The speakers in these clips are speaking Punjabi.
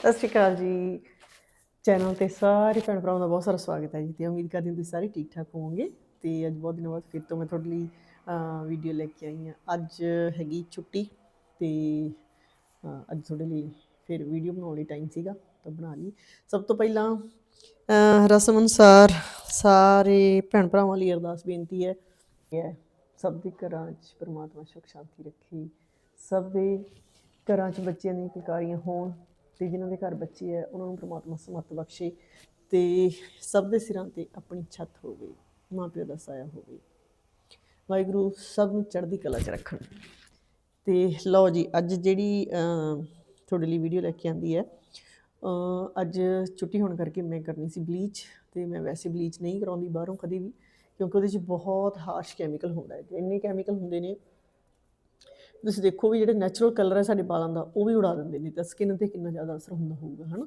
ਸਤਿ ਸ਼੍ਰੀ ਅਕਾਲ ਜੀ। ਚੈਨਲ ਤੇ ਸਾਰੇ ਭੈਣ ਭਰਾਵਾਂ ਦਾ ਬਹੁਤ ਸਾਰਾ ਸਵਾਗਤ ਹੈ ਜੀ ਤੇ ਉਮੀਦ ਕਰਦੀ ਹਾਂ ਤੁਸੀਂ ਸਾਰੇ ਠੀਕ ਠਾਕ ਹੋਵੋਗੇ ਤੇ ਅੱਜ ਬਹੁਤ ਦਿਨਾਂ ਬਾਅਦ ਫਿਰ ਤੋਂ ਮੈਂ ਤੁਹਾਡੇ ਲਈ ਵੀਡੀਓ ਲੈ ਕੇ ਆਈ ਹਾਂ। ਅੱਜ ਹੈਗੀ ਛੁੱਟੀ ਤੇ ਅੱਜ ਤੁਹਾਡੇ ਲਈ ਫਿਰ ਵੀਡੀਓ ਬਣਾਉਣ ਲਈ ਟਾਈਮ ਸੀਗਾ ਤਾਂ ਬਣਾ ਲਈ ਸਭ ਤੋਂ ਪਹਿਲਾਂ ਰਸਮ ਅਨੁਸਾਰ ਸਾਰੇ ਭੈਣ ਭਰਾਵਾਂ ਲਈ ਅਰਦਾਸ ਬੇਨਤੀ ਹੈ ਹੈ ਸਭ ਦੇ ਘਰਾਂ 'ਚ ਪਰਮਾਤਮਾ ਸੁਖ ਸ਼ਾਂਤੀ ਰੱਖੇ, ਸਭ ਦੇ ਘਰਾਂ 'ਚ ਬੱਚਿਆਂ ਦੀਆਂ ਕਿਕਾਰੀਆਂ ਹੋਣ ਤੇ ਜਿਨ੍ਹਾਂ ਦੇ ਘਰ ਬੱਚੇ ਹੈ, ਉਹਨਾਂ ਨੂੰ ਪ੍ਰਮਾਤਮਾ ਸਮਤ ਬਖਸ਼ੇ ਤੇ ਸਭ ਦੇ ਸਿਰਾਂ ਤੇ ਆਪਣੀ ਛੱਤ ਹੋਵੇ ਮਾਂ ਪਿਓ ਦਾ ਸਾਇਆ ਹੋਵੇ। ਵਾਹਿਗੁਰੂ ਸਭ ਨੂੰ ਚੜ੍ਹਦੀ ਕਲਾ 'ਚ ਰੱਖਣ। ਤੇ ਲਓ ਜੀ, ਅੱਜ ਜਿਹੜੀ ਤੁਹਾਡੇ ਲਈ ਵੀਡੀਓ ਲੈ ਕੇ ਆਂਦੀ ਹੈ ਅੱਜ ਛੁੱਟੀ ਹੋਣ ਕਰਕੇ ਮੈਂ ਕਰਨੀ ਸੀ ਬਲੀਚ ਤੇ ਮੈਂ ਵੈਸੇ ਬਲੀਚ ਨਹੀਂ ਕਰਾਉਂਦੀ ਬਾਹਰੋਂ ਕਦੇ ਵੀ, ਕਿਉਂਕਿ ਉਹਦੇ 'ਚ ਬਹੁਤ ਹਾਰਸ਼ ਕੈਮੀਕਲ ਹੁੰਦਾ ਹੈ। ਇੰਨੇ ਕੈਮੀਕਲ ਹੁੰਦੇ ਨੇ ਤੁਸੀਂ ਦੇਖੋ ਵੀ ਜਿਹੜੇ ਨੈਚੁਰਲ ਕਲਰ ਹੈ ਸਾਡੇ ਵਾਲਾਂ ਦਾ ਉਹ ਵੀ ਉਡਾ ਦਿੰਦੇ ਨੇ ਤਾਂ ਸਕਿਨ ਤੇ ਕਿੰਨਾ ਜ਼ਿਆਦਾ ਅਸਰ ਹੁੰਦਾ ਹੋਊਗਾ ਹਨਾ?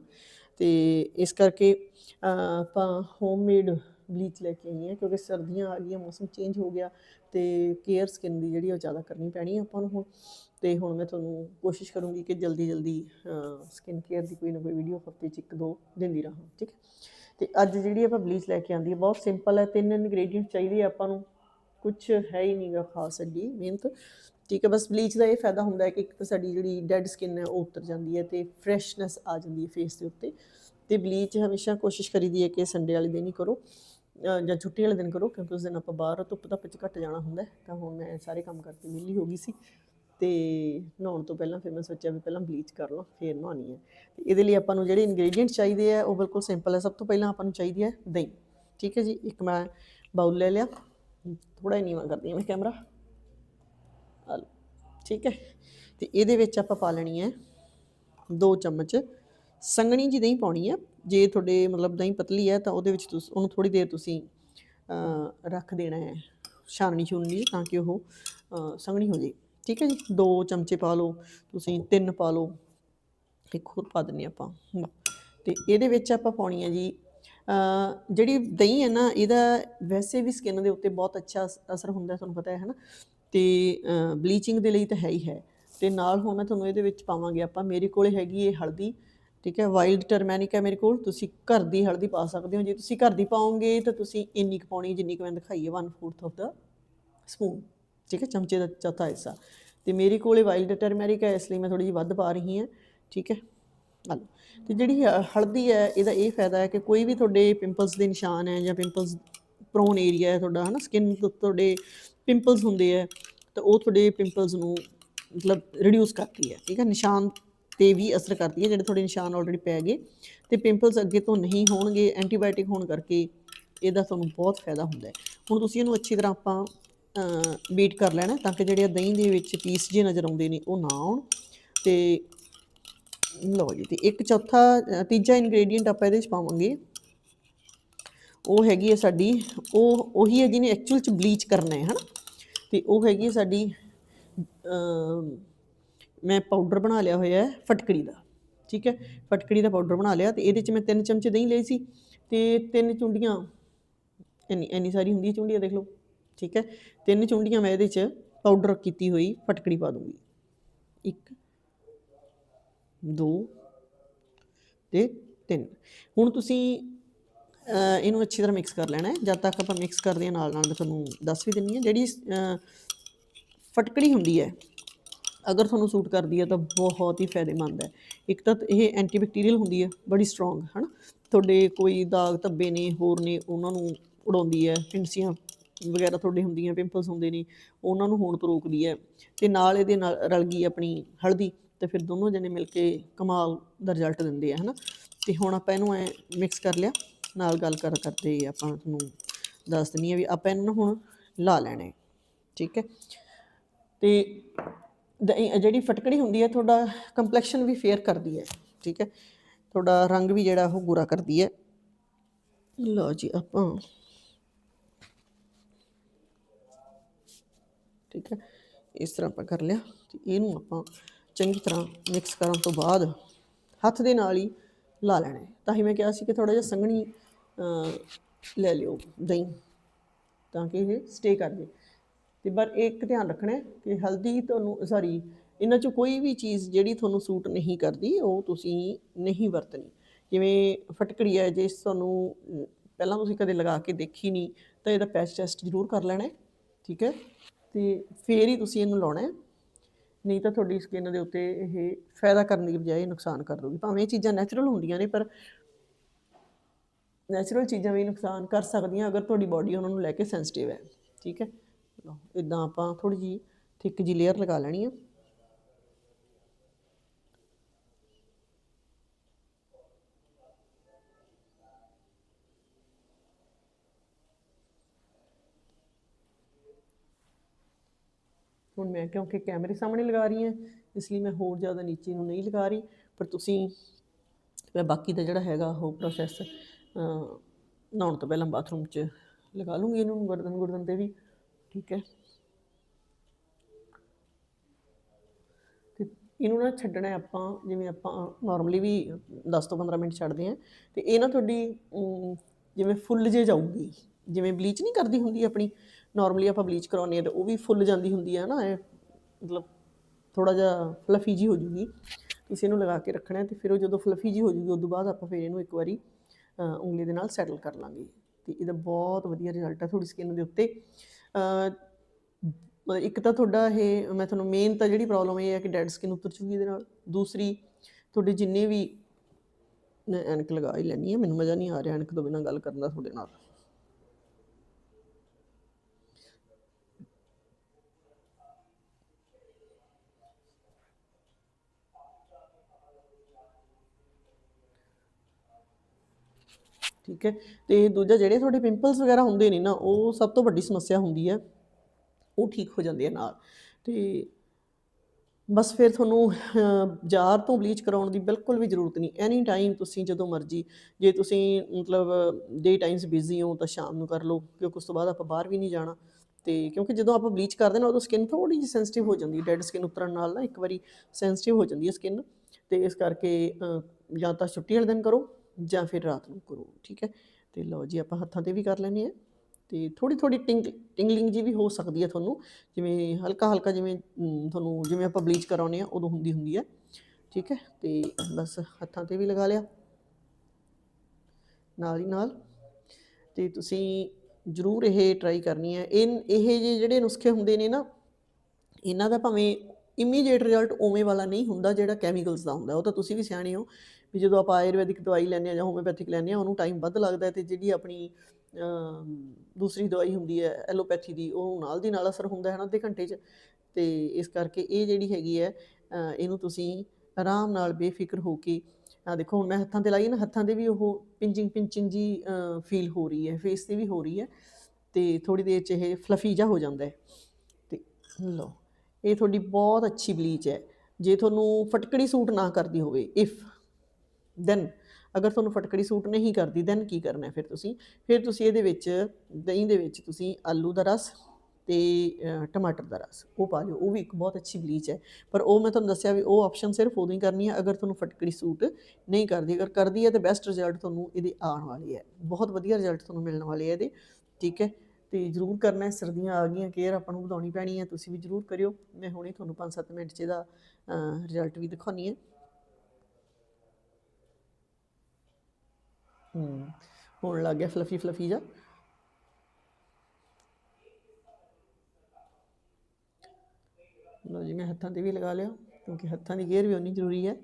ਤੇ ਇਸ ਕਰਕੇ ਅਹ, ਆਪਾਂ ਹੋਮਮੇਡ ਬਲੀਚ ਲੈ ਕੇ ਆਈ ਹਾਂ ਕਿਉਂਕਿ ਸਰਦੀਆਂ ਆ ਗਈਆਂ ਮੌਸਮ ਚੇਂਜ ਹੋ ਗਿਆ ਤੇ ਕੇਅਰ ਸਕਿਨ ਦੀ ਜਿਹੜੀ ਉਹ ਜ਼ਿਆਦਾ ਕਰਨੀ ਪੈਣੀ ਆਪਾਂ ਨੂੰ ਹੁਣ। ਤੇ ਹੁਣ ਮੈਂ ਤੁਹਾਨੂੰ ਕੋਸ਼ਿਸ਼ ਕਰੂੰਗੀ ਕਿ ਜਲਦੀ ਜਲਦੀ ਸਕਿਨ ਕੇਅਰ ਦੀ ਕੋਈ ਨਾ ਕੋਈ ਵੀਡੀਓ ਹਫ਼ਤੇ 'ਚ ਇੱਕ ਦੋ ਦਿੰਦੀ ਰਹਾਂ ਠੀਕ ਹੈ? ਤੇ ਅੱਜ ਜਿਹੜੀ ਆਪਾਂ ਬਲੀਚ ਲੈ ਕੇ ਆਂਦੀ ਹੈ ਬਹੁਤ ਸਿੰਪਲ ਹੈ ਤਿੰਨ ਇਨਗਰੀਡੀਅੰਟ ਚਾਹੀਦੇ ਆ ਆਪਾਂ ਨੂੰ। ਕੁਝ ਹੈ ਹੀ ਨਹੀਂਗਾ ਖਾਸ ਅੱਡੀ ਮਿਹਨਤ। ਠੀਕ ਹੈ, ਬਸ ਬਲੀਚ ਦਾ ਇਹ ਫਾਇਦਾ ਹੁੰਦਾ ਹੈ ਕਿ ਇੱਕ ਤਾਂ ਸਾਡੀ ਜਿਹੜੀ ਡੈਡ ਸਕਿਨ ਹੈ, ਉਹ ਉਤਰ ਜਾਂਦੀ ਹੈ ਤੇ ਫਰੈਸ਼ਨੈਸ ਆ ਜਾਂਦੀ ਹੈ ਫੇਸ ਦੇ ਉੱਤੇ ਤੇ ਬਲੀਚ ਹਮੇਸ਼ਾ ਕੋਸ਼ਿਸ਼ ਕਰੀਦੀ ਹੈ ਕਿ ਸੰਡੇ ਵਾਲੇ ਦਿਨ ਹੀ ਕਰੋ ਜਾਂ ਛੁੱਟੀ ਵਾਲੇ ਦਿਨ ਕਰੋ, ਕਿਉਂਕਿ ਉਸ ਦਿਨ ਆਪਾਂ ਬਾਹਰ ਧੁੱਪ ਧੱਪ 'ਚ ਘੱਟ ਜਾਣਾ ਹੁੰਦਾ ਤਾਂ ਹੁਣ ਮੈਂ ਸਾਰੇ ਕੰਮ ਕਰਕੇ ਵਿਹਲੀ ਹੋ ਗਈ ਸੀ ਤੇ ਨਹਾਉਣ ਤੋਂ ਪਹਿਲਾਂ ਫਿਰ ਮੈਂ ਸੋਚਿਆ ਵੀ ਪਹਿਲਾਂ ਬਲੀਚ ਕਰ ਲਵਾਂ ਫਿਰ ਨਹਾਉਣੀ ਹੈ। ਤੇ ਇਹਦੇ ਲਈ ਆਪਾਂ ਨੂੰ ਜਿਹੜੇ ਇਨਗਰੀਡੀਅੰਟ ਚਾਹੀਦੇ ਆ ਉਹ ਬਿਲਕੁਲ ਸਿੰਪਲ ਹੈ, ਸਭ ਤੋਂ ਪਹਿਲਾਂ ਆਪਾਂ ਨੂੰ ਚਾਹੀਦੀ ਹੈ ਦਹੀਂ। ਠੀਕ ਹੈ ਜੀ, ਇੱਕ ਮੈਂ ਬਾਉਲ ਲੈ ਲਿਆ ਥੋੜਾ ਹੀ ਨੀਵਾਂ ਕਰਦੀ ਹਾਂ ਮੈਂ ਕੈਮਰਾ ਆ ਲਓ ਠੀਕ ਹੈ? ਤੇ ਇਹਦੇ ਵਿੱਚ ਆਪਾਂ ਪਾ ਲੈਣੀ ਹੈ 2 ਚਮਚ ਸੰਘਣੀ ਜੀ ਦਹੀਂ ਪਾਉਣੀ ਹੈ। ਜੇ ਤੁਹਾਡੇ ਮਤਲਬ ਦਹੀਂ ਪਤਲੀ ਹੈ ਤਾਂ ਉਹਦੇ ਵਿੱਚ ਤੁਸੀਂ ਉਹਨੂੰ ਥੋੜੀ ਦੇਰ ਤੁਸੀਂ ਰੱਖ ਦੇਣਾ ਹੈ ਛਾਨਣੀ ਛੁਨਣੀ ਤਾਂ ਕਿ ਉਹ ਅਹ, ਸੰਘਣੀ ਹੋ ਜੇ ਠੀਕ ਹੈ ਜੀ? 2 ਚਮਚੇ ਪਾ ਲਓ ਤੁਸੀਂ 3 ਪਾ ਲਓ ਇੱਕ ਹੋਰ ਪਾ ਦਿੰਨੇ ਆਪਾਂ। ਲਓ। ਤੇ ਇਹਦੇ ਵਿੱਚ ਆਪਾਂ ਪਾਉਣੀ ਹੈ ਜੀ ਜਿਹੜੀ ਦਹੀਂ ਹੈ ਨਾ ਇਹਦਾ ਵੈਸੇ ਵੀ ਸਕਿਨ ਦੇ ਉੱਤੇ ਬਹੁਤ ਅੱਛਾ ਅਸਰ ਹੁੰਦਾ ਤੁਹਾਨੂੰ ਪਤਾ ਹੈ ਹਨਾ? ਤੇ ਬਲੀਚਿੰਗ ਦੇ ਲਈ ਤਾਂ ਹੈ ਹੀ ਹੈ। ਤੇ ਨਾਲ ਹੁਣ ਮੈਂ ਤੁਹਾਨੂੰ ਇਹਦੇ ਵਿੱਚ ਪਾਵਾਂਗੇ, ਆਪਾਂ ਮੇਰੇ ਕੋਲੇ ਹੈਗੀ ਇਹ ਹਲਦੀ, ਠੀਕ ਹੈ? ਵਾਈਲਡ ਟਰਮੈਨਿਕ ਹੈ ਮੇਰੇ ਕੋਲ, ਤੁਸੀਂ ਘਰ ਦੀ ਹਲਦੀ ਪਾ ਸਕਦੇ ਹੋ। ਜੇ ਤੁਸੀਂ ਘਰ ਦੀ ਪਾਓਗੇ, ਤਾਂ ਤੁਸੀਂ ਇੰਨੀ ਕੁ ਪਾਉਣੀ ਜਿੰਨੀ ਕੁ ਮੈਂ ਦਿਖਾਈ ਹੈ 1/4 ਆਫ ਦਾ ਸਪੂਨ ਠੀਕ ਹੈ? ਚਮਚੇ ਦਾ ਚੌਥਾ ਹਿੱਸਾ। ਤੇ ਮੇਰੇ ਕੋਲੇ ਵਾਈਲਡ ਟਰਮੈਰਿਕ ਹੈ, ਇਸ ਲਈ ਮੈਂ ਥੋੜੀ ਜਿਹੀ ਵੱਧ ਪਾ ਰਹੀ ਹਾਂ, ਠੀਕ ਹੈ? ਆ ਤੇ ਜਿਹੜੀ ਹਲਦੀ ਹੈ, ਇਹਦਾ ਇਹ ਫਾਇਦਾ ਹੈ ਕਿ ਕੋਈ ਵੀ ਤੁਹਾਡੇ ਪਿੰਪਲਸ ਦੇ ਨਿਸ਼ਾਨ ਹੈ ਜਾਂ ਪਿੰਪਲਸ ਪ੍ਰੋਨ ਏਰੀਆ ਹੈ ਤੁਹਾਡਾ, ਹਨਾ? ਸਕਿਨ ਤੁਹਾਡੇ ਪਿੰਪਲਸ ਹੁੰਦੇ ਹੈ ਤਾਂ ਉਹ ਤੁਹਾਡੇ ਪਿੰਪਲਸ ਨੂੰ ਮਤਲਬ ਰਿਡਿਊਸ ਕਰਦੀ ਹੈ, ਠੀਕ ਹੈ? ਨਿਸ਼ਾਨ ਤੇ ਵੀ ਅਸਰ ਕਰਦੀ ਹੈ, ਜਿਹੜੇ ਤੁਹਾਡੇ ਨਿਸ਼ਾਨ ਆਲਰੇਡੀ ਪੈ ਗਏ। ਤੇ ਪਿੰਪਲਸ ਅੱਗੇ ਤੋਂ ਨਹੀਂ ਹੋਣਗੇ ਐਂਟੀਬਾਇਓਟਿਕ ਹੋਣ ਕਰਕੇ ਇਹਦਾ ਤੁਹਾਨੂੰ ਬਹੁਤ ਫਾਇਦਾ ਹੁੰਦਾ ਹੈ। ਹੁਣ ਤੁਸੀਂ ਇਹਨੂੰ ਅੱਛੀ ਤਰ੍ਹਾਂ ਆਪਾਂ ਬੀਟ ਕਰ ਲੈਣਾ ਤਾਂ ਕਿ ਜਿਹੜੇ ਦਹੀਂ ਦੇ ਵਿੱਚ ਪੀਸ ਜੇ ਨਜ਼ਰ ਆਉਂਦੇ ਨੇ, ਉਹ ਨਾ ਆਉਣ। ਤੇ ਲਓ ਜੀ, ਤੇ ਇੱਕ ਚੌਥਾ ਤੀਜਾ ਇਨਗਰੀਡੀਅੰਟ ਆਪਾਂ ਇਹਦੇ ਵਿੱਚ ਪਾਵਾਂਗੇ। ਉਹ ਹੈਗੀ ਹੈ ਸਾਡੀ, ਉਹ, ਉਹੀ ਹੈ ਜਿਹਨੇ ਐਕਚੁਅਲ ਚ ਬਲੀਚ ਕਰਨਾ ਹੈ, ਹਨਾ? ਤੇ ਉਹ ਹੈਗੀ ਹੈ ਸਾਡੀ ਮੈਂ ਪਾਊਡਰ ਬਣਾ ਲਿਆ ਹੋਇਆ ਹੈ ਫਟਕੜੀ ਦਾ, ਠੀਕ ਹੈ? ਫਟਕੜੀ ਦਾ ਪਾਊਡਰ ਬਣਾ ਲਿਆ ਤੇ ਇਹਦੇ ਚ ਮੈਂ ਤਿੰਨ ਚਮਚੇ ਦਹੀਂ ਲਈ ਸੀ ਤੇ ਤਿੰਨ ਚੁੰਡੀਆਂ, ਇੰਨੀ ਇੰਨੀ ਸਾਰੀ ਹੁੰਦੀ ਹੈ ਚੁੰਡੀਆਂ ਦੇਖ ਲਓ, ਠੀਕ ਹੈ? ਤਿੰਨ ਚੁੰਡੀਆਂ ਮੈਂ ਇਹਦੇ ਚ ਪਾਊਡਰ ਕੀਤੀ ਹੋਈ, ਫਟਕੜੀ ਪਾ ਦੂੰਗੀ। ਇੱਕ, ਦੋ ਤੇ ਤਿੰਨ। ਹੁਣ ਤੁਸੀਂ ਇਹਨੂੰ ਅੱਛੀ ਤਰ੍ਹਾਂ ਮਿਕਸ ਕਰ ਲੈਣਾ ਹੈ। ਜਦ ਤੱਕ ਆਪਾਂ ਮਿਕਸ ਕਰਦੇ ਹਾਂ ਨਾਲ ਨਾਲ ਮੈਂ ਤੁਹਾਨੂੰ ਦੱਸ ਵੀ ਦਿੰਨੀ ਹਾਂ, ਜਿਹੜੀ ਫਟਕੜੀ ਹੁੰਦੀ ਹੈ, ਅਗਰ ਤੁਹਾਨੂੰ ਸੂਟ ਕਰਦੀ ਹੈ ਤਾਂ ਬਹੁਤ ਹੀ ਫਾਇਦੇਮੰਦ ਹੈ। ਇੱਕ ਤਾਂ ਇਹ ਐਂਟੀਬੈਕਟੀਰੀਅਲ ਹੁੰਦੀ ਹੈ, ਬੜੀ ਸਟਰੋਂਗ ਹਨਾ? ਤੁਹਾਡੇ ਕੋਈ ਦਾਗ ਧੱਬੇ ਨੇ, ਹੋਰ ਨੇ, ਉਹਨਾਂ ਨੂੰ ਉਡਾਉਂਦੀ ਹੈ ਫਿੰਸੀਆਂ ਵਗੈਰਾ ਤੁਹਾਡੇ ਹੁੰਦੀਆਂ ਪਿੰਪਲਸ ਹੁੰਦੇ ਨੇ, ਉਹਨਾਂ ਨੂੰ ਹੋਣ ਤੋਂ ਰੋਕਦੀ ਹੈ ਤੇ ਨਾਲ ਇਹਦੇ ਨਾਲ ਰਲ ਗਈ ਆਪਣੀ ਹਲਦੀ ਤੇ ਫਿਰ ਦੋਨੋਂ ਜਣੇ ਮਿਲ ਕੇ ਕਮਾਲ ਦਾ ਰਿਜ਼ਲਟ ਦਿੰਦੇ ਆ, ਹਨਾ? ਤੇ ਹੁਣ ਆਪਾਂ ਇਹਨੂੰ ਐ ਮਿਕਸ ਕਰ ਲਿਆ। ਨਾਲ ਗੱਲ ਕਰ ਕਰਦੇ ਆਪਾਂ ਤੁਹਾਨੂੰ ਦੱਸ ਦਿੰਨੀ ਆ ਵੀ ਆਪਾਂ ਇਹਨਾਂ ਨੂੰ ਹੁਣ ਲਾ ਲੈਣਾ। ਠੀਕ ਹੈ? ਤੇ ਜਿਹੜੀ ਫਟਕੜੀ ਹੁੰਦੀ ਹੈ, ਤੁਹਾਡਾ ਕੰਪਲੈਕਸ਼ਨ ਵੀ ਫੇਅਰ ਕਰਦੀ ਹੈ। ਠੀਕ ਹੈ? ਤੁਹਾਡਾ ਰੰਗ ਵੀ ਜਿਹੜਾ ਉਹ ਗੋਰਾ ਕਰਦੀ ਹੈ। ਲਓ ਜੀ ਆਪਾਂ। ਠੀਕ ਹੈ? ਇਸ ਤਰ੍ਹਾਂ ਆਪਾਂ ਕਰ ਲਿਆ ਤੇ ਇਹਨੂੰ ਆਪਾਂ ਚੰਗੀ ਤਰ੍ਹਾਂ ਮਿਕਸ ਕਰਨ ਤੋਂ ਬਾਅਦ ਹੱਥ ਦੇ ਨਾਲ ਹੀ ਲਾ ਲੈਣਾ ਤਾਂ ਹੀ ਮੈਂ ਕਿਹਾ ਸੀ ਕਿ ਥੋੜਾ ਜਿਹਾ ਸੰਘਣੀ ਲੈ ਲਿਓ, ਦਹੀਂ, ਤਾਂ ਕਿ ਇਹ ਸਟੇ ਕਰ ਜੇ। ਤੇ ਪਰ ਇੱਕ ਧਿਆਨ ਰੱਖਣਾ ਕਿ ਹਲਦੀ ਤੁਹਾਨੂੰ ਸੌਰੀ ਇਹਨਾਂ ਚੋਂ ਕੋਈ ਵੀ ਚੀਜ਼ ਜਿਹੜੀ ਤੁਹਾਨੂੰ ਸੂਟ ਨਹੀਂ ਕਰਦੀ, ਉਹ ਤੁਸੀਂ ਨਹੀਂ ਵਰਤਣੀ। ਜਿਵੇਂ ਫਟਕੜੀ ਹੈ, ਜੇ ਤੁਹਾਨੂੰ ਪਹਿਲਾਂ ਤੁਸੀਂ ਕਦੇ ਲਗਾ ਕੇ ਦੇਖੀ ਨਹੀਂ, ਤਾਂ ਇਹਦਾ ਪੈਚ ਟੈਸਟ ਜ਼ਰੂਰ ਕਰ ਲੈਣਾ ਹੈ, ਠੀਕ ਹੈ? ਤੇ ਫੇਰ ਹੀ ਤੁਸੀਂ ਇਹਨੂੰ ਲਾਉਣਾ ਹੈ। ਨਹੀਂ ਤਾਂ ਤੁਹਾਡੀ ਸਕਿਨ ਦੇ ਉੱਤੇ ਇਹ ਫਾਇਦਾ ਕਰਨ ਦੀ ਬਜਾਏ ਨੁਕਸਾਨ ਕਰ ਦੂਗੀ ਭਾਵੇਂ ਇਹ ਚੀਜ਼ਾਂ ਨੈਚੁਰਲ ਹੁੰਦੀਆਂ ਨੇ, ਪਰ ਨੈਚੁਰਲ ਚੀਜ਼ਾਂ ਵੀ ਨੁਕਸਾਨ ਕਰ ਸਕਦੀਆਂ ਅਗਰ ਤੁਹਾਡੀ ਬਾਡੀ ਉਹਨਾਂ ਨੂੰ ਲੈ ਕੇ ਸੈਂਸਿਟਿਵ ਹੈ। ਠੀਕ ਹੈ? ਲਓ ਇਦਾਂ ਆਪਾਂ ਥੋੜੀ ਜੀ ਥਿਕ ਜੀ ਲੇਅਰ ਲਗਾ ਲੈਣੀ ਹੈ ਹੁਣ ਮੈਂ ਕਿਉਂਕਿ ਕੈਮਰੇ ਸਾਹਮਣੇ ਲਗਾ ਰਹੀ ਹਾਂ, ਇਸ ਲਈ ਮੈਂ ਹੋਰ ਜ਼ਿਆਦਾ ਨੀਚੇ ਨੂੰ ਨਹੀਂ ਲਗਾ ਰਹੀ, ਪਰ ਤੁਸੀਂ ਮੈਂ ਬਾਕੀ ਦਾ ਜਿਹੜਾ ਹੈਗਾ ਉਹ ਪ੍ਰੋਸੈਸ ਨਹਾਉਣ ਤੋਂ ਪਹਿਲਾਂ ਬਾਥਰੂਮ 'ਚ ਲਗਾ ਲੂੰਗੀ ਇਹਨੂੰ, ਗਰਦਨ, ਗੁਰਦਨ ਤੇ ਵੀ, ਠੀਕ ਹੈ। ਤੇ ਇਹਨੂੰ ਨਾ ਛੱਡਣਾ ਆਪਾਂ, ਜਿਵੇਂ ਆਪਾਂ ਨਾਰਮਲੀ ਵੀ 10 ਤੋਂ 15 ਮਿੰਟ ਛੱਡਦੇ ਆ ਤੇ ਇਹ ਨਾ ਤੁਹਾਡੀ ਜਿਵੇਂ ਫੁੱਲ ਜੇ ਜਾਊਗੀ, ਜਿਵੇਂ ਬਲੀਚ ਨਹੀਂ ਕਰਦੀ ਹੁੰਦੀ ਆਪਣੀ ਨਾਰਮਲੀ ਆਪਾਂ ਬਲੀਚ ਕਰਾਉਂਦੇ ਆ ਤੇ ਉਹ ਵੀ ਫੁੱਲ ਜਾਂਦੀ ਹੁੰਦੀ ਹੈ ਨਾ, ਇਹ ਮਤਲਬ ਥੋੜਾ ਜਿਹਾ ਫਲਫੀ ਜੀ ਹੋ ਜੂਗੀ। ਤੁਸੀਂ ਇਹਨੂੰ ਲਗਾ ਕੇ ਰੱਖਣਾ ਹੈ ਤੇ ਫਿਰ ਉਹ ਜਦੋਂ ਫਲਫੀ ਜੀ ਹੋ ਜੂਗੀ, ਉਸ ਤੋਂ ਬਾਅਦ ਆਪਾਂ ਫਿਰ ਇਹਨੂੰ ਇੱਕ ਵਾਰੀ ਉਂਗਲੀ ਦੇ ਨਾਲ ਸੈਟਲ ਕਰ ਲਾਂਗੇ। ਤੇ ਇਹਦਾ ਬਹੁਤ ਵਧੀਆ ਰਿਜ਼ਲਟ ਆ ਤੁਹਾਡੀ ਸਕਿਨ ਦੇ ਉੱਤੇ। ਇੱਕ ਤਾਂ ਤੁਹਾਡਾ ਇਹ, ਮੈਂ ਤੁਹਾਨੂੰ ਮੇਨ ਤਾਂ ਜਿਹੜੀ ਪ੍ਰੋਬਲਮ ਇਹ ਹੈ ਕਿ ਡੈਡ ਸਕਿਨ ਉਤਰ ਚੁੱਕੀ ਇਹਦੇ ਨਾਲ। ਦੂਸਰੀ, ਤੁਹਾਡੇ ਜਿੰਨੇ ਵੀ, ਮੈਂ ਐਨਕ ਲਗਾ ਹੀ ਲੈਣੀ ਹੈ, ਮੈਨੂੰ ਮਜ਼ਾ ਨਹੀਂ ਆ ਰਿਹਾ ਐਨਕ ਤੋਂ ਬਿਨਾਂ ਗੱਲ ਕਰਨ ਦਾ ਤੁਹਾਡੇ ਨਾਲ। ਠੀਕ ਹੈ? ਤੇ ਦੂਜਾ ਜਿਹੜੇ ਤੁਹਾਡੇ ਪਿੰਪਲਸ ਵਗੈਰਾ ਹੁੰਦੇ ਨੇ ਨਾ, ਉਹ ਸਭ ਤੋਂ ਵੱਡੀ ਸਮੱਸਿਆ ਹੁੰਦੀ ਹੈ, ਉਹ ਠੀਕ ਹੋ ਜਾਂਦੇ ਆ ਨਾਲ। ਤੇ ਬਸ ਫਿਰ ਤੁਹਾਨੂੰ ਜ਼ਾਰ ਤੋਂ ਬਲੀਚ ਕਰਾਉਣ ਦੀ ਬਿਲਕੁਲ ਵੀ ਜ਼ਰੂਰਤ ਨਹੀਂ। ਐਨੀ ਟਾਈਮ ਤੁਸੀਂ ਜਦੋਂ ਮਰਜ਼ੀ, ਜੇ ਤੁਸੀਂ ਮਤਲਬ ਡੇ ਟਾਈਮਸ ਬਿਜ਼ੀ ਹੋ ਤਾਂ ਸ਼ਾਮ ਨੂੰ ਕਰ ਲਓ, ਕਿਉਂਕਿ ਉਸ ਤੋਂ ਬਾਅਦ ਆਪਾਂ ਬਾਹਰ ਵੀ ਨਹੀਂ ਜਾਣਾ। ਤੇ ਕਿਉਂਕਿ ਜਦੋਂ ਆਪਾਂ ਬਲੀਚ ਕਰਦੇ ਨਾ, ਉਦੋਂ ਸਕਿਨ ਥੋੜੀ ਜਿਹੀ ਸੈਂਸਿਟਿਵ ਹੋ ਜਾਂਦੀ ਹੈ। ਡੈਡ ਸਕਿਨ ਉਤਰਨ ਨਾਲ ਨਾ ਇੱਕ ਵਾਰੀ ਸੈਂਸਿਟਿਵ ਹੋ ਜਾਂਦੀ ਹੈ ਸਕਿਨ ਤੇ ਇਸ ਕਰਕੇ ਜਾਂ ਤਾਂ ਛੁੱਟੀ ਵਾਲੇ ਦਿਨ ਕਰੋ ਜਾਂ ਫਿਰ ਰਾਤ ਨੂੰ ਕਰੋ, ਠੀਕ ਹੈ? ਤੇ ਲਓ ਜੀ, ਆਪਾਂ ਹੱਥਾਂ ਤੇ ਵੀ ਕਰ ਲੈਂਦੇ ਆ ਤੇ ਥੋੜੀ ਥੋੜੀ ਟਿੰਗ, ਟਿੰਗਲਿੰਗ ਜੀ ਵੀ ਹੋ ਸਕਦੀ ਹੈ ਤੁਹਾਨੂੰ। ਜਿਵੇਂ ਹਲਕਾ ਹਲਕਾ ਜਿਵੇਂ ਤੁਹਾਨੂੰ ਜਿਵੇਂ ਆਪਾਂ ਬਲੀਚ ਕਰਾਉਨੇ ਆ ਉਦੋਂ ਹੁੰਦੀ ਹੁੰਦੀ ਹੈ, ਠੀਕ ਹੈ? ਤੇ ਬਸ ਹੱਥਾਂ ਤੇ ਵੀ ਲਗਾ ਲਿਆ। ਨਾਲ ਹੀ ਨਾਲ। ਤੇ ਤੁਸੀਂ ਜ਼ਰੂਰ ਇਹ ਟਰਾਈ ਕਰਨੀ ਹੈ। ਇਹ ਇਹ ਜਿਹੇ ਜਿਹੜੇ ਨੁਸਖੇ ਹੁੰਦੇ ਨੇ ਨਾ, ਇਹਨਾਂ ਦਾ ਭਾਵੇਂ ਇਮੀਡੀਏਟ ਰਿਜ਼ਲਟ ਉਵੇਂ ਵਾਲਾ ਨਹੀਂ ਹੁੰਦਾ ਜਿਹੜਾ ਕੈਮੀਕਲਸ ਦਾ ਹੁੰਦਾ, ਉਹ ਤਾਂ ਤੁਸੀਂ ਵੀ ਸਿਆਣੇ ਹੋ। ਵੀ ਜਦੋਂ ਆਪਾਂ ਆਯੁਰਵੈਦਿਕ ਦਵਾਈ ਲੈਂਦੇ ਆ ਜਾਂ ਹੋਮਿਓਪੈਥਿਕ ਲੈਂਦੇ ਆ ਉਹਨੂੰ ਟਾਈਮ ਵੱਧ ਲੱਗਦਾ ਹੈ ਤੇ ਜਿਹੜੀ ਆਪਣੀ ਦੂਸਰੀ ਦਵਾਈ ਹੁੰਦੀ ਹੈ ਐਲੋਪੈਥੀ ਦੀ, ਉਹ ਨਾਲ ਦੀ ਨਾਲ ਅਸਰ ਹੁੰਦਾ ਹੈ ਨਾ ਅੱਧੇ ਘੰਟੇ 'ਚ। ਤੇ ਇਸ ਕਰਕੇ ਇਹ ਜਿਹੜੀ ਹੈਗੀ ਹੈ ਇਹਨੂੰ ਤੁਸੀਂ ਆਰਾਮ ਨਾਲ ਬੇਫਿਕਰ ਹੋ ਕੇ ਆ ਦੇਖੋ ਹੁਣ ਮੈਂ ਹੱਥਾਂ ਤੇ ਲਾਈ ਨਾ, ਹੱਥਾਂ ਤੇ ਵੀ ਉਹ ਪਿੰਚਿੰਗ ਪਿੰਚਿੰਗ ਜੀ ਫੀਲ ਹੋ ਰਹੀ ਹੈ ਫੇਸ ਤੇ ਵੀ ਹੋ ਰਹੀ ਹੈ। ਤੇ ਥੋੜੀ ਦੇਰ 'ਚ ਇਹ ਫਲਫੀ ਜਿਹਾ ਹੋ ਜਾਂਦਾ ਹੈ। ਤੇ ਲਓ, ਇਹ ਤੁਹਾਡੀ ਬਹੁਤ ਅੱਛੀ ਬਲੀਚ ਹੈ। ਜੇ ਤੁਹਾਨੂੰ ਫਟਕੜੀ ਸੂਟ ਨਾ ਕਰਦੀ ਹੋਵੇ ਇਫ ਦੈਨ ਅਗਰ ਤੁਹਾਨੂੰ ਫਟਕੜੀ ਸੂਟ ਨਹੀਂ ਕਰਦੀ ਦੈਨ ਕੀ ਕਰਨਾ ਹੈ ਫਿਰ ਤੁਸੀਂ? ਫਿਰ ਤੁਸੀਂ ਇਹਦੇ ਵਿੱਚ, ਦਹੀਂ ਦੇ ਵਿੱਚ ਤੁਸੀਂ ਆਲੂ ਦਾ ਰਸ ਤੇ ਟਮਾਟਰ ਦਾ ਰਸ, ਉਹ ਪਾ ਲਿਓ। ਉਹ ਵੀ ਇੱਕ ਬਹੁਤ ਅੱਛੀ ਬਲੀਚ ਹੈ। ਪਰ ਉਹ ਮੈਂ ਤੁਹਾਨੂੰ ਦੱਸਿਆ ਵੀ ਉਹ ਆਪਸ਼ਨ ਸਿਰਫ ਉਦੋਂ ਹੀ ਕਰਨੀ ਹੈ ਅਗਰ ਤੁਹਾਨੂੰ ਫਟਕੜੀ ਸੂਟ ਨਹੀਂ ਕਰਦੀ। ਅਗਰ ਕਰਦੀ ਹੈ ਤਾਂ ਬੈਸਟ ਰਿਜ਼ਲਟ ਤੁਹਾਨੂੰ ਇਹਦੇ ਆਉਣ ਵਾਲੇ ਹੈ। ਬਹੁਤ ਵਧੀਆ ਰਿਜ਼ਲਟ ਤੁਹਾਨੂੰ ਮਿਲਣ ਵਾਲੇ ਹੈ ਇਹਦੇ। ਠੀਕ ਹੈ? ਤੇ ਜ਼ਰੂਰ ਕਰਨਾ ਹੈ। ਸਰਦੀਆਂ ਆ ਗਈਆਂ ਕੇਅਰ ਆਪਾਂ ਨੂੰ ਵਧਾਉਣੀ ਪੈਣੀ ਹੈ। ਤੁਸੀਂ ਵੀ ਜ਼ਰੂਰ ਕਰਿਓ। ਮੈਂ ਹੁਣੇ ਤੁਹਾਨੂੰ 5-7 ਮਿੰਟ 'ਚ ਇਹਦਾ ਰਿਜ਼ਲਟ ਵੀ ਦਿਖਾਉਣੀ ਹੈ। ਹੂੰ। ਹੋਣ ਲੱਗ ਗਿਆ ਫਲਫੀ ਫਲਫੀ ਜਾ। ਲਓ ਜੀ, ਮੈਂ ਹੱਥਾਂ ਤੇ ਵੀ ਲਗਾ ਲਿਆ, ਕਿਉਂਕਿ ਹੱਥਾਂ ਦੀ ਕੇਅਰ ਵੀ ਉਨੀ ਜ਼ਰੂਰੀ ਹੈ।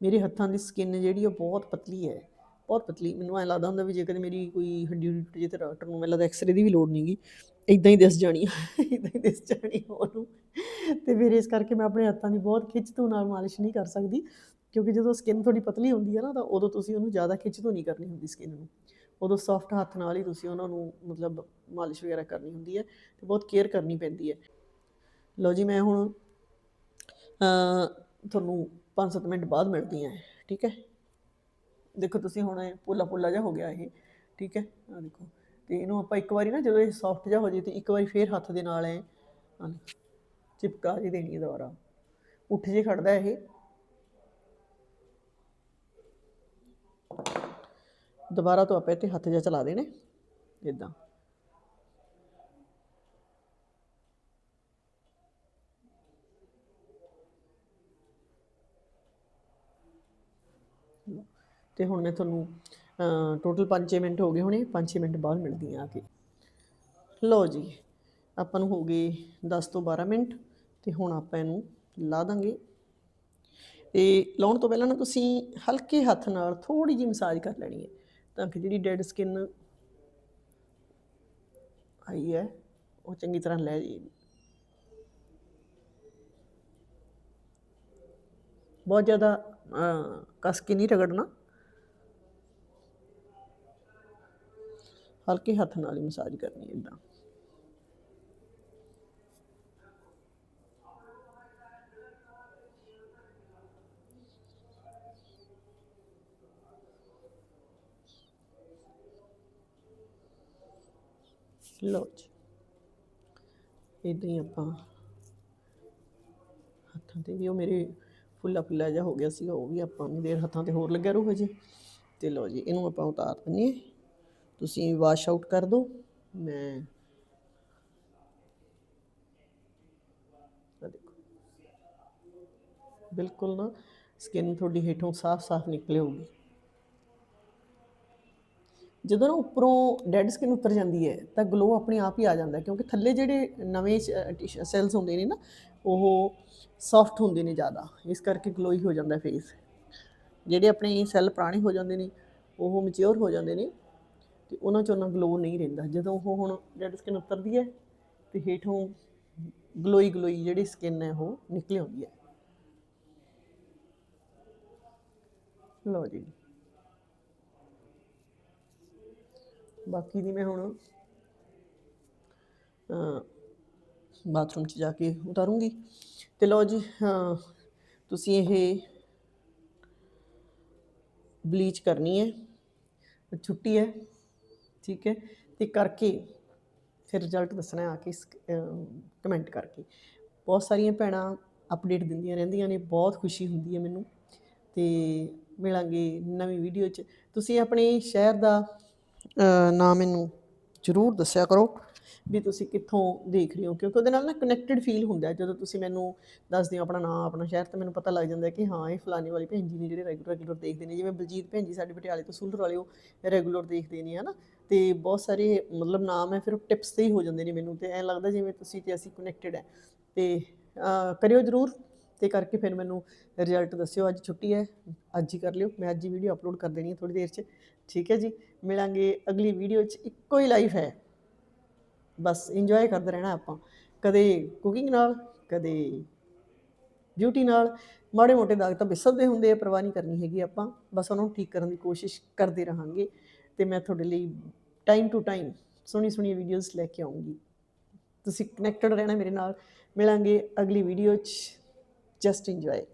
ਮੇਰੇ ਹੱਥਾਂ ਦੀ ਸਕਿਨ ਜਿਹੜੀ ਉਹ ਬਹੁਤ ਪਤਲੀ ਹੈ। ਬਹੁਤ ਪਤਲੀ। ਮੈਨੂੰ ਐਂ ਲੱਗਦਾ ਹੁੰਦਾ ਵੀ ਜੇਕਰ ਮੇਰੀ ਕੋਈ ਹੱਡੀ ਹੁੱਡੀ ਟੁੱਟ ਜੇ ਤੇ ਡਾਕਟਰ ਨੂੰ ਮੈਨੂੰ ਲੱਗਦਾ ਐਕਸਰੇ ਦੀ ਵੀ ਲੋੜ ਨਹੀਂਗੀ ਇਦਾਂ ਹੀ ਦਿਸ ਜਾਣੀ ਇਦਾਂ ਹੀ ਦਿਸ ਜਾਣੀ ਉਹਨੂੰ। ਤੇ ਫਿਰ ਇਸ ਕਰਕੇ ਮੈਂ ਆਪਣੇ ਹੱਥਾਂ ਦੀ ਬਹੁਤ ਖਿੱਚ ਤੋਂ ਨਾਲ ਮਾਲਿਸ਼ ਨਹੀਂ ਕਰ ਸਕਦੀ। ਕਿਉਂਕਿ ਜਦੋਂ ਸਕਿਨ ਥੋੜੀ ਪਤਲੀ ਹੁੰਦੀ ਹੈ ਨਾ, ਤਾਂ ਉਦੋਂ ਤੁਸੀਂ ਉਹਨੂੰ ਜ਼ਿਆਦਾ ਖਿੱਚ ਤੋਂ ਨਹੀਂ ਕਰਨੀ ਹੁੰਦੀ ਸਕਿਨ ਨੂੰ। ਉਦੋਂ ਸੌਫਟ ਹੱਥ ਨਾਲ ਹੀ ਤੁਸੀਂ ਉਹਨਾਂ ਨੂੰ ਮਤਲਬ ਮਾਲਿਸ਼ ਵਗੈਰਾ ਕਰਨੀ ਹੁੰਦੀ ਹੈ ਤੇ ਬਹੁਤ ਕੇਅਰ ਕਰਨੀ ਪੈਂਦੀ ਹੈ। ਲਓ ਜੀ, ਮੈਂ ਹੁਣ ਤੁਹਾਨੂੰ 5-7 ਮਿੰਟ ਬਾਅਦ ਮਿਲਦੀ ਹਾਂ, ਠੀਕ ਹੈ? ਦੇਖੋ ਤੁਸੀਂ ਹੁਣ ਪੋਲਾ ਪੋਲਾ ਜਿਹਾ ਹੋ ਗਿਆ ਇਹ, ਠੀਕ ਹੈ? ਆ ਦੇਖੋ, ਤੇ ਇਹਨੂੰ ਆਪਾਂ ਇੱਕ ਵਾਰੀ ਨਾ ਜਦੋਂ ਇਹ ਸੌਫਟ ਜਿਹਾ ਹੋ ਜੇ ਤੇ ਇੱਕ ਵਾਰੀ ਫੇਰ ਹੱਥ ਦੇ ਨਾਲ ਐ ਚਿਪਕਾ ਜੀ ਦੇਣੀ ਹੈ ਦੁਬਾਰਾ। ਉੱਠ ਜੇ ਖੜਦਾ ਇਹ ਦੁਬਾਰਾ ਤੋਂ ਆਪਾਂ ਇੱਥੇ ਹੱਥ ਜਿਹਾ ਚਲਾ ਦੇਣੇ ਇਦਾਂ ਤੇ ਹੁਣ ਮੈਂ ਤੁਹਾਨੂੰ ਟੋਟਲ 5-6 ਮਿੰਟ ਹੋ ਗਏ ਹੋਣੇ 5-6 ਮਿੰਟ ਬਾਅਦ ਮਿਲਦੀ ਆ ਆ ਕੇ। ਲਓ ਜੀ, ਆਪਾਂ ਨੂੰ ਹੋ ਗਏ 10 ਤੋਂ 12 ਮਿੰਟ, ਤੇ ਹੁਣ ਆਪਾਂ ਇਹਨੂੰ ਲਾ ਦਾਂਗੇ। ਤੇ ਲਾਉਣ ਤੋਂ ਪਹਿਲਾਂ ਨਾ ਤੁਸੀਂ ਹਲਕੇ ਹੱਥ ਨਾਲ ਥੋੜੀ ਜਿਹੀ ਮਸਾਜ ਕਰ ਲੈਣੀ ਹੈ। ਤਾਂ ਕਿ ਜਿਹੜੀ ਡੈਡ ਸਕਿਨ ਆਈ ਹੈ ਉਹ ਚੰਗੀ ਤਰ੍ਹਾਂ ਲੈ ਜੇ। ਬਹੁਤ ਜ਼ਿਆਦਾ ਅਹ, ਕਸ ਕੇ ਨਹੀਂ ਰਗੜਨਾ। ਹਲਕੇ ਹੱਥ ਨਾਲ ਹੀ ਮਸਾਜ ਕਰਨੀ ਹੈ ਇਦਾਂ ਲਓ ਜੀ। ਇਦਾਂ ਹੀ ਆਪਾਂ ਹੱਥਾਂ ਤੇ ਵੀ ਉਹ ਮੇਰੇ ਫੁੱਲਾ ਫੁੱਲਾ ਜਿਹਾ ਹੋ ਗਿਆ ਸੀਗਾ, ਉਹ ਵੀ ਆਪਾਂ ਨੂੰ ਦੇਰ ਹੱਥਾਂ ਤੇ ਹੋਰ ਲੱਗਿਆ ਰਹੂਗਾ ਜੀ ਤੇ ਲਓ ਜੀ, ਇਹਨੂੰ ਆਪਾਂ ਉਤਾਰ ਦਿੰਦੇ ਹਾਂ। ਤੁਸੀਂ ਵਾਸ਼ ਆਊਟ ਕਰ ਦਿਓ। ਮੈਂ ਦੇਖੋ। ਬਿਲਕੁਲ ਨਾ ਸਕਿਨ ਤੁਹਾਡੀ ਹੇਠੋਂ ਸਾਫ਼-ਸਾਫ਼ ਨਿਕਲੇ ਹੋਊਗੀ ਜਦੋਂ ਨਾ ਉੱਪਰੋਂ ਡੈਡ ਸਕਿਨ ਉੱਤਰ ਜਾਂਦੀ ਹੈ, ਤਾਂ ਗਲੋ ਆਪਣੇ ਆਪ ਹੀ ਆ ਜਾਂਦਾ ਕਿਉਂਕਿ ਥੱਲੇ ਜਿਹੜੇ ਨਵੇਂ ਸੈਲਸ ਹੁੰਦੇ ਨੇ ਨਾ, ਉਹ ਸੌਫਟ ਹੁੰਦੇ ਨੇ ਜ਼ਿਆਦਾ, ਇਸ ਕਰਕੇ ਗਲੋਈ ਹੋ ਜਾਂਦਾ ਫੇਸ ਜਿਹੜੇ ਆਪਣੇ ਸੈੱਲ ਪੁਰਾਣੇ ਹੋ ਜਾਂਦੇ ਨੇ, ਉਹ ਮੈਚੁਰ ਹੋ ਜਾਂਦੇ ਨੇ, ਤੇ ਉਹਨਾਂ 'ਚ ਉਹਨਾਂ ਗਲੋ ਨਹੀਂ ਰਹਿੰਦਾ। ਜਦੋਂ ਉਹ ਹੁਣ ਡੈਡ ਸਕਿਨ ਉਤਰਦੀ ਹੈ, ਤੇ ਹੇਠੋਂ ਗਲੋਈ ਗਲੋਈ ਜਿਹੜੀ ਸਕਿਨ ਹੈ, ਉਹ ਨਿਕਲ ਆਉਂਦੀ ਹੈ। ਲਓ ਜੀ। ਬਾਕੀ ਦੀ ਮੈਂ ਹੁਣ ਬਾਥਰੂਮ 'ਚ ਜਾ ਕੇ ਉਤਾਰੂੰਗੀ। ਤੇ ਲਓ ਜੀ ਤੁਸੀਂ ਇਹ ਬਲੀਚ ਕਰਨੀ ਹੈ। ਛੁੱਟੀ ਹੈ, ਠੀਕ ਹੈ। ਤੇ ਕਰਕੇ ਫਿਰ ਰਿਜ਼ਲਟ ਦੱਸਣਾ ਆ ਕੇ ਕਮੈਂਟ ਕਰਕੇ। ਬਹੁਤ ਸਾਰੀਆਂ ਭੈਣਾਂ ਅਪਡੇਟ ਦਿੰਦੀਆਂ ਰਹਿੰਦੀਆਂ ਨੇ, ਬਹੁਤ ਖੁਸ਼ੀ ਹੁੰਦੀ ਹੈ ਮੈਨੂੰ। ਤੇ ਮਿਲਾਂਗੇ ਨਵੀਂ ਵੀਡੀਓ 'ਚ। ਤੁਸੀਂ ਆਪਣੇ ਸ਼ਹਿਰ ਦਾ ਅ, ਮੈਨੂੰ ਜ਼ਰੂਰ ਦੱਸਿਆ ਕਰੋ ਵੀ ਤੁਸੀਂ ਕਿੱਥੋਂ ਦੇਖ ਰਹੇ ਹੋ ਕਿਉਂਕਿ ਉਹਦੇ ਨਾਲ ਨਾ ਕਨੈਕਟਡ ਫੀਲ ਹੁੰਦਾ ਜਦੋਂ ਤੁਸੀਂ ਮੈਨੂੰ ਦੱਸਦੇ ਹੋ ਆਪਣਾ ਨਾਮ ਆਪਣਾ ਸ਼ਹਿਰ ਤਾਂ ਮੈਨੂੰ ਪਤਾ ਲੱਗ ਜਾਂਦਾ ਕਿ ਹਾਂ ਇਹ ਫਲਾਣੇ ਵਾਲੀ ਭੈਣ ਜੀ ਨੇ ਜਿਹੜੇ ਰੈਗੂਲਰ ਰੈਗੂਲਰ ਦੇਖਦੇ ਨੇ। ਜਿਵੇਂ ਬਲਜੀਤ ਭੈਣ ਜੀ ਸਾਡੇ ਪਟਿਆਲੇ ਤੋਂ ਸੂਲਰ ਵਾਲੇ ਉਹ ਰੈਗੂਲਰ ਦੇਖਦੇ ਨੇ ਹਨਾ? ਤੇ ਬਹੁਤ ਸਾਰੇ ਮਤਲਬ ਨਾਮ ਹੈ ਫਿਰ ਟਿਪਸ ਤੇ ਹੀ ਹੋ ਜਾਂਦੇ ਨੇ ਮੈਨੂੰ ਤੇ ਐਂ ਲੱਗਦਾ ਜਿਵੇਂ ਤੁਸੀਂ ਤੇ ਅਸੀਂ ਕਨੈਕਟਡ ਹੈ। ਤੇ ਕਰਿਓ ਜ਼ਰੂਰ ਤੇ ਕਰਕੇ ਫਿਰ ਮੈਨੂੰ ਰਿਜ਼ਲਟ ਦੱਸਿਓ। ਅੱਜ ਛੁੱਟੀ ਹੈ ਅੱਜ ਹੀ ਕਰ ਲਿਓ। ਮੈਂ ਅੱਜ ਹੀ ਵੀਡੀਓ ਅਪਲੋਡ ਕਰ ਦੇਣੀ ਹੈ ਥੋੜੀ ਦੇਰ 'ਚ। ਠੀਕ ਹੈ ਜੀ? ਮਿਲਾਂਗੇ, ਅਗਲੀ ਵੀਡੀਓ 'ਚ ਇੱਕੋ ਹੀ ਲਾਈਫ ਹੈ। ਬਸ ਇੰਜੋਏ ਕਰਦੇ ਰਹਿਣਾ ਆਪਾਂ। ਕਦੇ ਕੁਕਿੰਗ ਨਾਲ, ਕਦੇ ਬਿਊਟੀ ਨਾਲ। ਮਾੜੇ ਮੋਟੇ ਦਾਗ ਤਾਂ ਵਿਸਰਦੇ ਹੁੰਦੇ ਆ, ਪਰਵਾਹ ਨਹੀਂ ਕਰਨੀ ਹੈਗੀ ਆਪਾਂ। ਬਸ ਉਹਨਾਂ ਨੂੰ ਠੀਕ ਕਰਨ ਦੀ ਕੋਸ਼ਿਸ਼ ਕਰਦੇ ਰਹਾਂਗੇ। ਤੇ ਮੈਂ ਤੁਹਾਡੇ ਲਈ ਟਾਈਮ ਟੂ ਟਾਈਮ ਸੋਹਣੀ ਸੋਹਣੀ ਵੀਡੀਓਜ਼ ਲੈ ਕੇ ਆਉਂਗੀ ਤੁਸੀਂ ਕਨੈਕਟਡ ਰਹਿਣਾ ਮੇਰੇ ਨਾਲ। ਮਿਲਾਂਗੇ ਅਗਲੀ ਵੀਡੀਓ 'ਚ। Just enjoy